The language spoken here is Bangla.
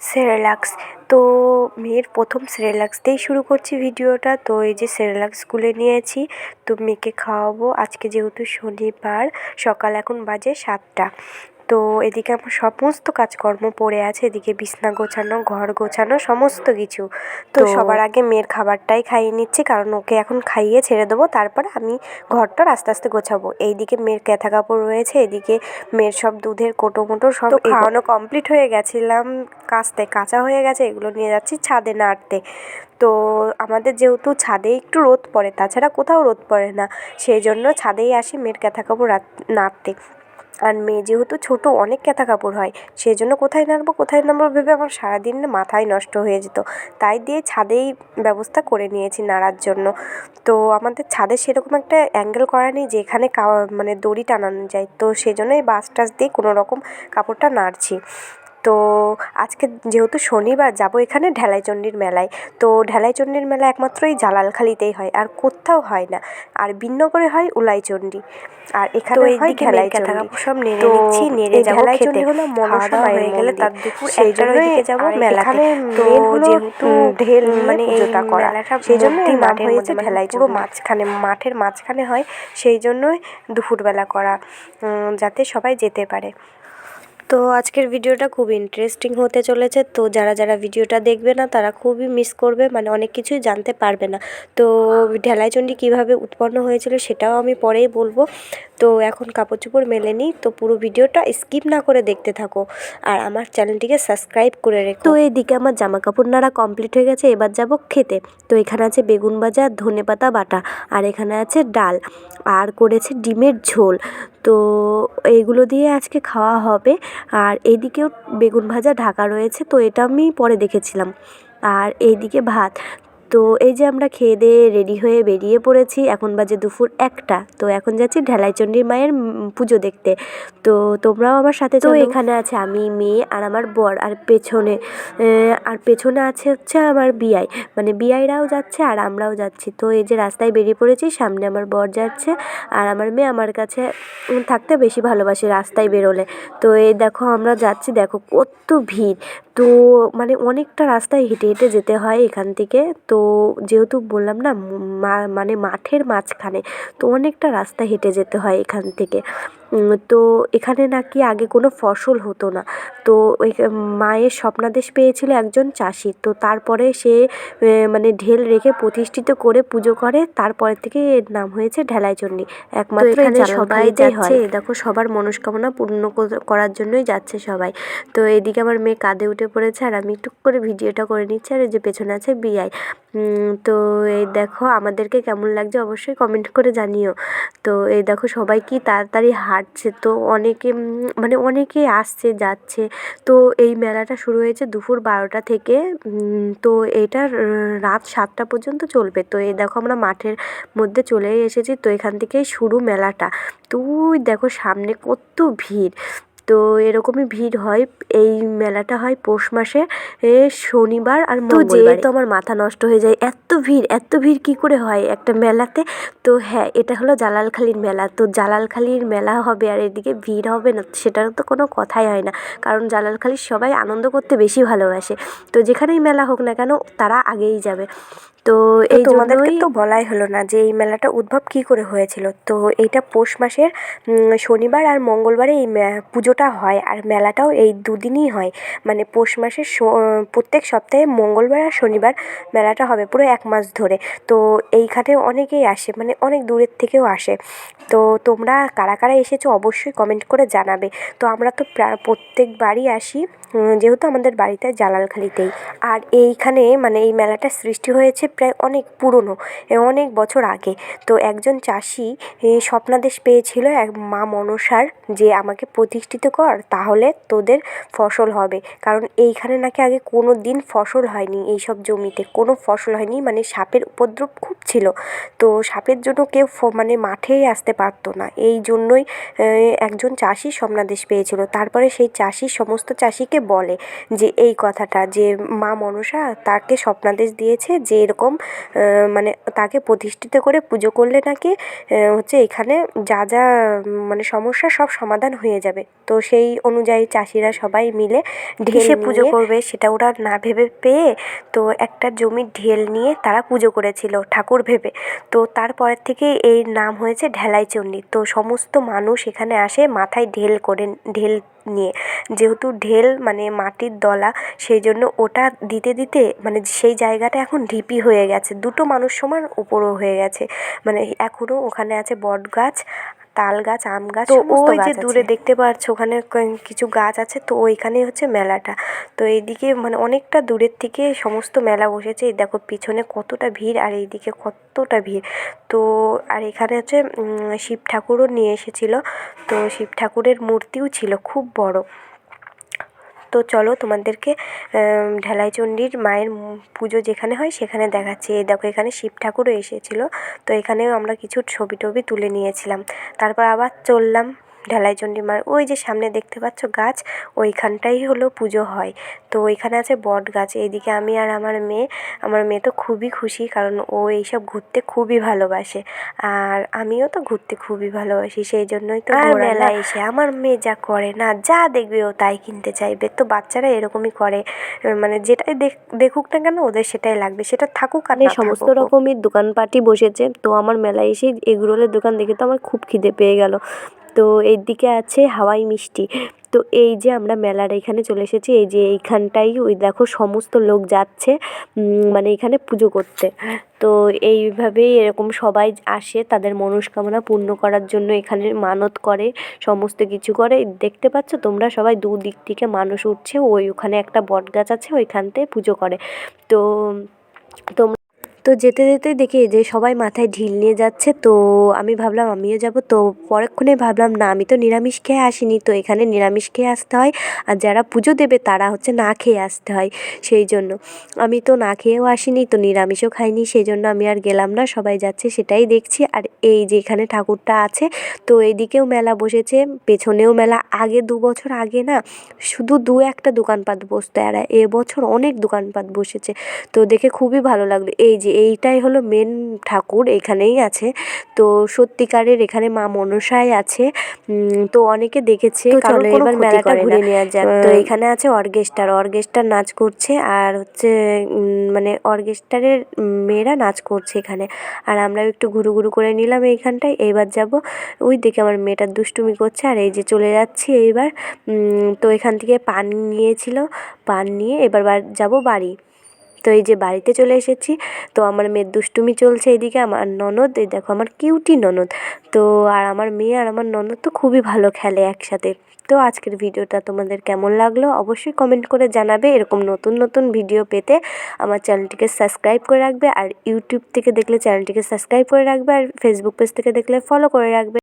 সেরেলাক্স তো মেয়ের প্রথম সেরেলাক্স দিয়েই শুরু করছি ভিডিওটা। তো এই যে সেরেলাক্স গুলে নিয়েছি, তো মেয়েকে খাওয়াবো। আজকে যেহেতু শনিবার, সকাল এখন বাজে সাতটা। তো এদিকে আমার সমস্ত কাজকর্ম পড়ে আছে এদিকে বিছনা গোছানো ঘর গোছানো সমস্ত কিছু। তো সবার আগে মেয়ের খাবারটাই খাইয়ে নিচ্ছি কারণ ওকে এখন খাইয়ে ছেড়ে দেবো তারপর আমি ঘরটা আস্তে আস্তে গোছাবো। এইদিকে মেয়ের ক্যাথা কাপড় রয়েছে এদিকে মেয়ের সব দুধের কোটো মোটো সব খাওয়ানো কমপ্লিট হয়ে গেছিলাম কাচতে কাঁচা হয়ে গেছে এগুলো নিয়ে যাচ্ছি ছাদে নাড়তে। তো আমাদের যেহেতু ছাদে একটু রোদ পড়ে তাছাড়া কোথাও রোদ পড়ে না সেই জন্য ছাদেই আসি মেয়ের ক্যাথা কাপড় নাড়তে। আর মেয়ে যেহেতু ছোটো, অনেক ক্যাথা কাপড় হয় সেই জন্য কোথায় নাড়বো কোথায় নাড়বো ভেবে আমার সারাদিন মাথায় নষ্ট হয়ে যেত। তাই দিয়ে ছাদেই ব্যবস্থা করে নিয়েছি নাড়ার জন্য। তো আমাদের ছাদে সেরকম একটা অ্যাঙ্গেল করা নেই, যেখানে মানে দড়ি টানানো যায়। তো সেই জন্য এই বাঁশ টাস দিয়ে কোনো রকম কাপড়টা নাড়ছি। তো আজকে যেহেতু শনিবার যাব এখানে ঢেলাইচণ্ডীর মেলায়। তো ঢেলাইচণ্ডীর মেলা একমাত্র এই জালালখালিতেই হয় আর কোথাও হয় না। আর বিন্নগরে হয় উলাইচণ্ডী। আর এখানে হয় ঢেলাইচণ্ডী। সব নেড়ে নিচ্ছি নেড়ে যাব খেতে। হলো মনসা হয়ে গেলে তার দুপুর সেই জন্যই যাব মেলাতে। তো যেহেতু ঢেল মানে পুজোটা করা। সেই জন্যই নাম হয়েছে ঢেলাই পুরো মাঝখানে মাঠের মাঝখানে হয়। সেই জন্যই দুপুরবেলা করা। যাতে সবাই যেতে পারে। তো আজকের ভিডিওটা খুব ইন্টারেস্টিং হতে চলেছে। তো যারা যারা ভিডিওটা দেখবে না, তারা খুবই মিস করবে মানে অনেক কিছুই জানতে পারবে না। তো ঢেলাইচণ্ডী কীভাবে উৎপন্ন হয়েছিল সেটাও আমি পরেই বলব। তো এখন কাপড় চোপড় মেলে নিই তো পুরো ভিডিওটা স্কিপ না করে দেখতে থাকো। আর আমার চ্যানেলটিকে সাবস্ক্রাইব করে রেখো। তো এইদিকে আমার জামা কাপড় নাড়া কমপ্লিট হয়ে গেছে, এবার যাব খেতে। তো এখানে আছে বেগুন ভাজা ধনে পাতা বাটা, আর এখানে আছে ডাল। আর করেছে ডিমের ঝোল। তো এইগুলো দিয়ে আজকে খাওয়া হবে। আর এদিকেও বেগুন ভাজা ঢাকা রয়েছে, তো এটা আমি পরে দেখেছিলাম। আর এইদিকে ভাত। তো এই যে আমরা খেয়ে দিয়ে রেডি হয়ে বেরিয়ে পড়েছি এখন বাজে দুপুর একটা। তো এখন যাচ্ছি ঢেলাইচণ্ডীর মায়ের পুজো দেখতে। তো তোমরাও আমার সাথে তো এখানে আছে আমি মেয়ে আর আমার বর। আর পেছনে আর পেছনে আছে হচ্ছে আমার বিয়াই মানে বিয়াইরাও যাচ্ছে আর আমরাও যাচ্ছি। তো এই যে রাস্তায় বেরিয়ে পড়েছি সামনে আমার বর যাচ্ছে আর আমার মেয়ে আমার কাছে থাকতে বেশি ভালোবাসে রাস্তায় বেরোলে। তো এই দেখো আমরা যাচ্ছি দেখো কত ভিড়। তো মানে অনেকটা রাস্তায় হেঁটে হেঁটে যেতে হয় এখান থেকে। তো যেহেতু বললাম না মানে মাঠের মাঝখানে, তো অনেকটা রাস্তা হেঁটে যেতে হয় এখান থেকে। তো এখানে নাকি আগে কোনো ফসল হতো না। তো মায়ের স্বপ্নাদেশ পেয়েছিল একজন চাষি। তো তারপরে সে মানে ঢেল রেখে প্রতিষ্ঠিত করে পুজো করে। তারপরে থেকে এর নাম হয়েছে ঢেলাইচণ্ডী। একমাত্র এখানে সবাই যাচ্ছে দেখো সবার মনস্কামনা পূর্ণ করার জন্যই যাচ্ছে সবাই। তো এদিকে আমার মেয়ে কাঁধে উঠে পড়েছে আর আমি টুক করে ভিডিওটা করে নিচ্ছি আর যে পেছনে আছে বিআই তো এই দেখো আমাদেরকে কেমন লাগছে অবশ্যই কমেন্ট করে জানিও। তো এই দেখো সবাই কি তাড়াতাড়ি হাঁটছে, তো অনেকে মানে অনেকে আসছে, যাচ্ছে। তো এই মেলাটা শুরু হয়েছে দুপুর বারোটা থেকে তো এটা রাত সাতটা পর্যন্ত চলবে। তো এই দেখো আমরা মাঠের মধ্যে চলেই এসেছি, তো এখান থেকেই শুরু মেলাটা। তুই দেখো সামনে কত ভিড়। তো এরকমই ভিড় হয়। এই মেলাটা হয় পৌষ মাসে শনিবার আর তো যেহেতু আমার মাথা নষ্ট হয়ে যায় এত ভিড় এত ভিড় কি করে হয় একটা মেলাতে? তো হ্যাঁ এটা হলো জালালখালির মেলা। তো জালালখালির মেলা হবে আর এদিকে ভিড় হবে না সেটার তো কোনো কথাই হয় না। কারণ জালালখালির সবাই আনন্দ করতে বেশি ভালোবাসে। তো যেখানেই মেলা হোক না কেন তারা আগেই যাবে। তো এই তোমাদেরকে তো বলাই হলো না যে এই মেলাটা উদ্ভব কী করে হয়েছিল। তো এইটা পৌষ মাসের শনিবার আর মঙ্গলবারে এই পুজোটা হয় আর মেলাটাও এই দুদিনই হয়। মানে পৌষ মাসের প্রত্যেক সপ্তাহে মঙ্গলবার আর শনিবার মেলাটা হবে পুরো এক মাস ধরে। তো এইখানে অনেকেই আসে মানে অনেক দূরের থেকেও আসে। তো তোমরা কারা কারা এসেছ অবশ্যই কমেন্ট করে জানাবে। তো আমরা তো প্রায় প্রত্যেকবারই আসি। যেহেতু আমাদের বাড়িটা জালালখালিতেই। আর এইখানে মানে এই মেলাটা সৃষ্টি হয়েছে প্রায় অনেক পুরনো অনেক বছর আগে। তো একজন চাষি স্বপ্নাদেশ পেয়েছিল এক মা মনসার যে আমাকে প্রতিষ্ঠিত কর, তাহলে তোদের ফসল হবে। কারণ এইখানে নাকি আগে কোনো দিন ফসল হয়নি এই সব জমিতে, কোনো ফসল হয়নি মানে সাপের উপদ্রব খুব ছিল। তো সাপের জন্য কেউ মানে মাঠেই আসতে পারতো না। এই জন্যই একজন চাষি স্বপ্নাদেশ পেয়েছিল। তারপরে সেই চাষি, সমস্ত চাষিকে বলে যে এই কথাটা যে মা মনসা তাকে স্বপ্নাদেশ দিয়েছে যে এরকম মানে তাকে প্রতিষ্ঠিত করে পুজো করলে নাকি হচ্ছে এখানে যা যা মানে সমস্যা সব সমাধান হয়ে যাবে। তো সেই অনুযায়ী চাষিরা সবাই মিলে ঢেলে পুজো করবে সেটা ওরা না ভেবে পেয়ে তো একটা জমির ঢেল নিয়ে তারা পুজো করেছিল ঠাকুর ভেবে। তো তারপরের থেকে এই নাম হয়েছে ঢেলাই চণ্ডী তো সমস্ত মানুষ এখানে আসে মাথায় ঢেল করে ঢেল নিয়ে। যেহেতু ঢেল মানে মাটির দলা সেই জন্য ওটা দিতে দিতে মানে সেই জায়গাটা এখন ঢিপি হয়ে গেছে। দুটো মানুষ সমান উপরও হয়ে গেছে। মানে এখনও ওখানে আছে বট গাছ তাল গাছ আম গাছ তো ওই যে দূরে দেখতে পাচ্ছ ওখানে কিছু গাছ আছে তো ওইখানেই হচ্ছে মেলাটা। তো এইদিকে মানে অনেকটা দূরের থেকে সমস্ত মেলা বসেছে। এই দেখো পিছনে কতটা ভিড় আর এইদিকে কতটা ভিড়। তো আর এখানে হচ্ছে শিব ঠাকুরও নিয়ে এসেছিল। তো শিব ঠাকুরের মূর্তিও ছিল খুব বড়। তো চলো তোমাদেরকে ঢেলাই চণ্ডীর মায়ের পুজো যেখানে হয় সেখানে দেখাচ্ছি। এই দেখো এখানে শিব ঠাকুরও এসেছিল, তো এখানেও আমরা কিছু ছবি টবি তুলে নিয়েছিলাম। তারপর আবার চললাম। ঢালাইচণ্ডী মার। ওই যে সামনে দেখতে পাচ্ছ গাছ ওইখানটাই হলো পুজো হয়। তো ওইখানে আছে বট গাছ এইদিকে আমি আর আমার মেয়ে। আমার মেয়ে তো খুবই খুশি কারণ ও এইসব ঘুরতে খুবই ভালোবাসে। আর আমিও তো ঘুরতে খুবই ভালোবাসি সেই জন্যই তো মেলায় এসে আমার মেয়ে যা করে না যা দেখবে ও তাই কিনতে চাইবে। তো বাচ্চারা এরকমই করে। মানে যেটাই দেখুক না কেন ওদের সেটাই লাগবে সেটা থাকুক আর সমস্ত রকমের দোকানপাটি বসেছে। তো আমার মেলায় এসে এগরোলের দোকান দেখে তো আমার খুব খিদে পেয়ে গেল। তো দিকে আছে হাওয়াই মিষ্টি। তো এই যে আমরা মেলার এখানে চলে এসেছি, এই যে এইখানটাই ওই দেখো সমস্ত লোক যাচ্ছে মানে এখানে পুজো করতে। তো এইভাবেই এরকম সবাই আসে, তাদের মনস্কামনা পূর্ণ করার জন্য এখানে মানত করে, সমস্ত কিছু করে। দেখতে পাচ্ছ তোমরা সবাই দুদিক থেকে মানুষ উঠছে, ওই ওখানে একটা বট গাছ আছে, ওইখানটায় পুজো করে। তো তোমরা তো যেতে যেতে দেখি যে সবাই মাথায় ঢিল নিয়ে যাচ্ছে, তো আমি ভাবলাম আমিও যাব। তো পরক্ষণে ভাবলাম, না, আমি তো নিরামিষ খেয়ে আসিনি, তো এখানে নিরামিষ খেয়ে আসতে হয়। আর যারা পুজো দেবে, তারা হচ্ছে না খেয়ে আসতে হয় সেই জন্য। আমি তো না খেয়েও আসিনি, তো নিরামিষও খাইনি, সেই জন্য আমি আর গেলাম না। সবাই যাচ্ছে, সেটাই দেখছি। আর এই যে এখানে ঠাকুরটা আছে, তো এদিকেও মেলা বসেছে, পেছনেও মেলা। আগে দু বছর আগে না, শুধু দু একটা দোকানপাট বসতো, আর এবছর অনেক দোকানপাট বসেছে। তো দেখে খুবই ভালো লাগল। এই যে এইটাই হলো মেন ঠাকুর এখানেই আছে। তো সত্যিকারের এখানে মা মনসাই আছে। তো অনেকে দেখেছে চলো এবার মেলাটা ঘুরে নেওয়া যাক। তো এখানে আছে অর্কেস্ট্রার অর্কেস্ট্রার নাচ করছে আর হচ্ছে মানে অর্কেস্ট্রারের মেয়েরা নাচ করছে এখানে। আর আমরাও একটু ঘুরু ঘুরু করে নিলাম এইখানটায়। এইবার যাব ওই দেখে আমার মেয়েটা দুষ্টুমি করছে। আর এই যে চলে যাচ্ছি এইবার। তো এখান থেকে পান নিয়েছিল। পান নিয়ে এবার যাব বাড়ি। তো এই যে বাড়িতে চলে এসেছি, তো আমার মেয়ের দুষ্টুমি চলছে এদিকে, আমার ননদ, এই দেখো আমার কিউটি ননদ। তো আর আমার মেয়ে আর আমার ননদ তো খুবই ভালো খেলে একসাথে। তো আজকের ভিডিওটা তোমাদের কেমন লাগল অবশ্যই কমেন্ট করে জানাবে। এরকম নতুন নতুন ভিডিও পেতে আমার চ্যানেলটিকে সাবস্ক্রাইব করে রাখবে আর ইউটিউব থেকে দেখলে চ্যানেলটিকে সাবস্ক্রাইব করে রাখবে আর ফেসবুক পেজ থেকে দেখলে ফলো করে রাখবে।